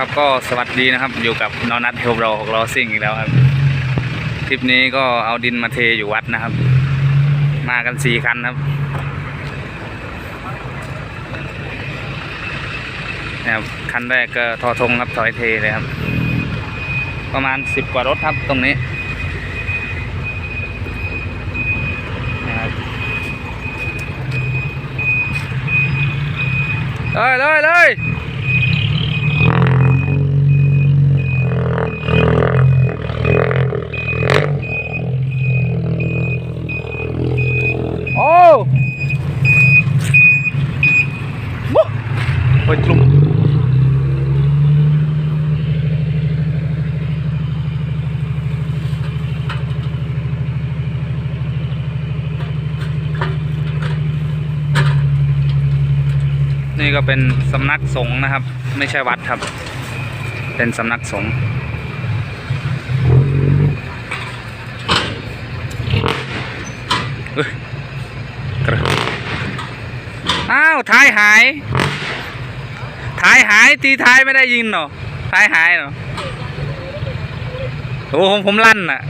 ครับก็สวัสดีนะครับอยู่กับนอนัทเฮลโราของเราซิ่งอีกแล้วครับทริปนี้ก็เอาดินมาเทอยู่วัดนะครับ มากันสี่คันครับนะครับคันแรกก็ทอทงครับถอยเทเลยครับ ประมาณสิบกว่ารถครับตรงนี้นะครับเลยเลยเลย โอ้วุ้โอ้ยจุ่มนี่ ก็เป็นสำนักสงฆ์นะครับ ไม่ใช่วัดครับ เป็นสำนักสงฆ์เอ้ยกระอ้าวท้ายหายท้ายหายตีท้ายไม่ได้ยินเหรอท้ายหายเหรอโอ้ผมผมลั่นน่ะ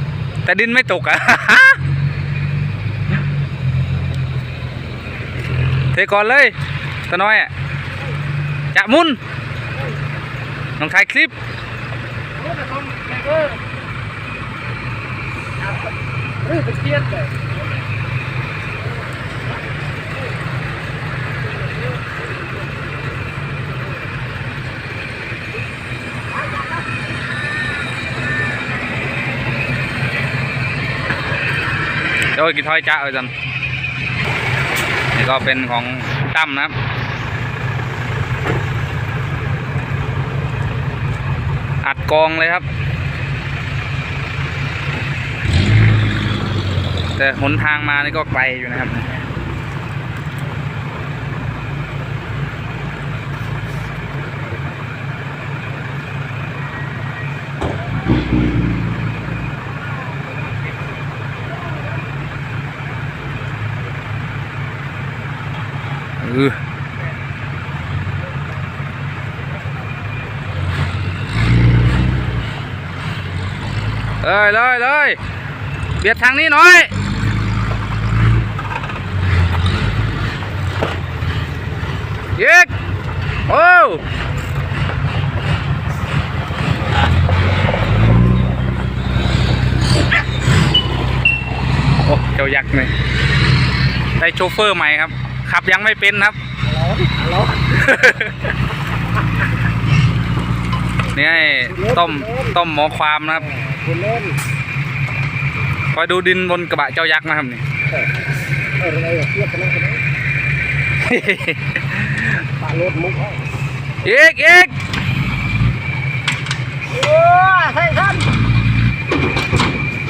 แต่ดินไม่ตกอะเทก่อนเลยตะน้อยอะ จะมุนน้องถ่ายคลิปเฮ้ยเป็นเทียนเลยโดยกี่ถ้อยจ้าเอ้ยจันนี่ก็เป็นของตั้มนะครับ อัดกองเลยครับ แต่หนทางมานี่ก็ไกลอยู่นะครับเออ เลยเลยเลยเบียดทางนี้หน่อยเย็กโอ้โอ้เจ้ายักษ์นี่ได้โชเฟอร์ใหม่ครับ ขับยังไม่เป็นครับร้อนร้อนนี่ให้ต้มต้มหมอความนะครับ คุณเล่นคอยดูดินบนกระบะเจ้ายักษ์นะครับนี่เออเอออะไรอะเทียบกันนะกันนะปารถมุกเอาอีกอีกโอ้ยใช่ท่าน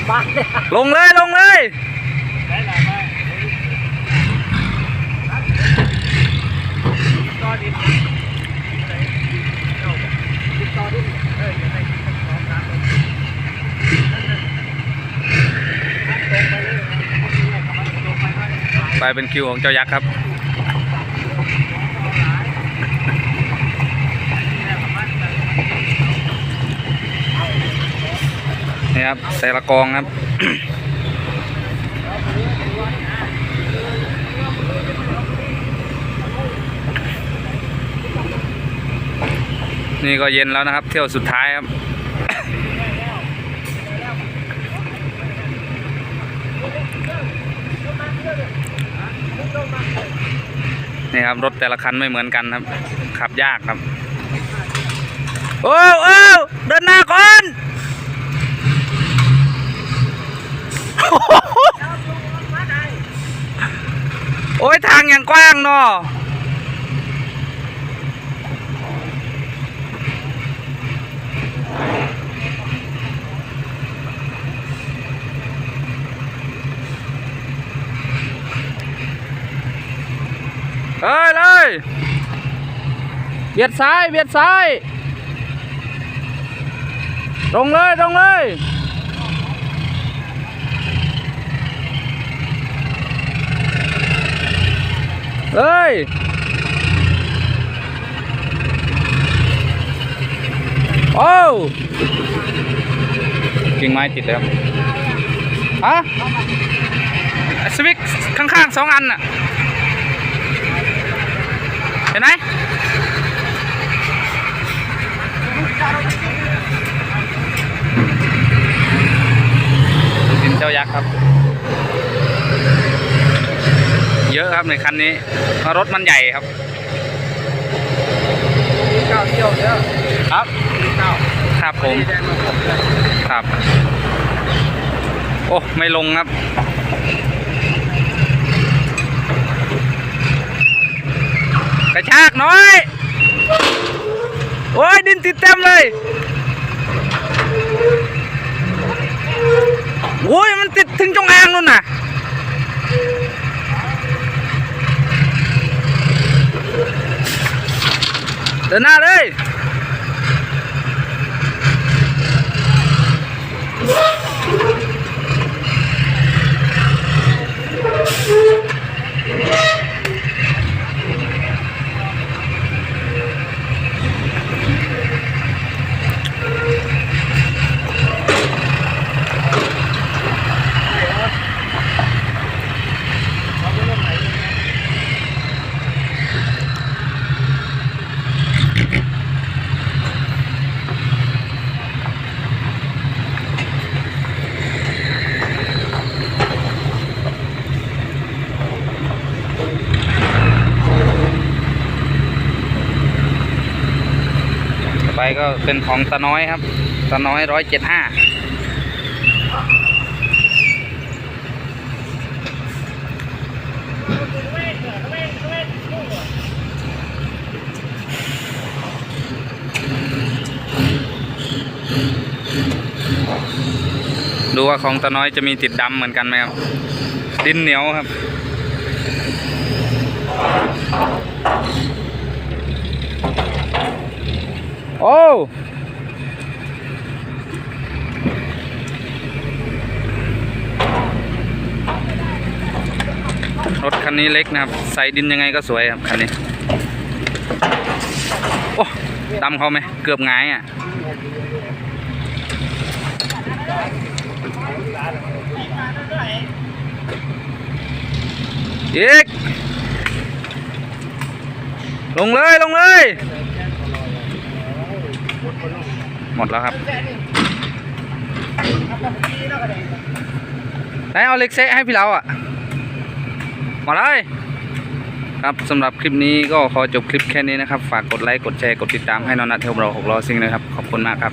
มาเนี่ยลงเลยลงเลยต่อดิต่อดิเออยังไงสองสามเลย ไปเป็นคิวของเจ้ายักษ์ครับนี่ครับแต่ละกองครับนี่ก็เย็นแล้วนะครับ เที่ยวสุดท้ายครับ นี่ครับรถแต่ละคันไม่เหมือนกันครับ ขับยากครับ โอ้โอ้เดินหน้าก่อนโอ้ยทางอย่างกว้างเนาะเฮ้ยเลย เบียดซ้ายเบียดซ้าย ตรงเลยตรงเลยเอ้ยโอ้กิ่งไม้ติดแล้วฮะสวิกข้างๆสองอันน่ะ เห็นไหม ดินเจ้ายักษ์ครับ เยอะครับในคันนี้เพราะรถมันใหญ่ครับมีเก้าเที่ยวเด้อครับเก้าครับผมครับ โอ้ ไม่ลงครับกระชากน้อย โอ้ยดินติดเต็มเลยโอ้ย มันติดถึงจงอางนู่นน่ะ เดินหน้าเลย ต่อไป ก็เป็นของตาน้อยครับตาน้อยร้อยเจ็ดห้าดูว่าของตาน้อยจะมีติดดำเหมือนกันไหมครับ ดินเหนียวครับ โอ้รถคันนี้เล็กนะครับ ใส่ดินยังไงก็สวยครับคันนี้ โอ้ดำเขาไหม เกือบงายอะ อีก ลงเลย ลงเลย หมดแล้วครับไหนเอาเล็กเซะให้พี่เราอะมาเลยครับสำหรับคลิปนี้ก็ขอจบคลิปแค่นี้นะครับ ฝากกดไลค์ กดแชร์ กดติดตามให้นอนนัทเทลเราหกล้อซิงนะครับ ขอบคุณมากครับ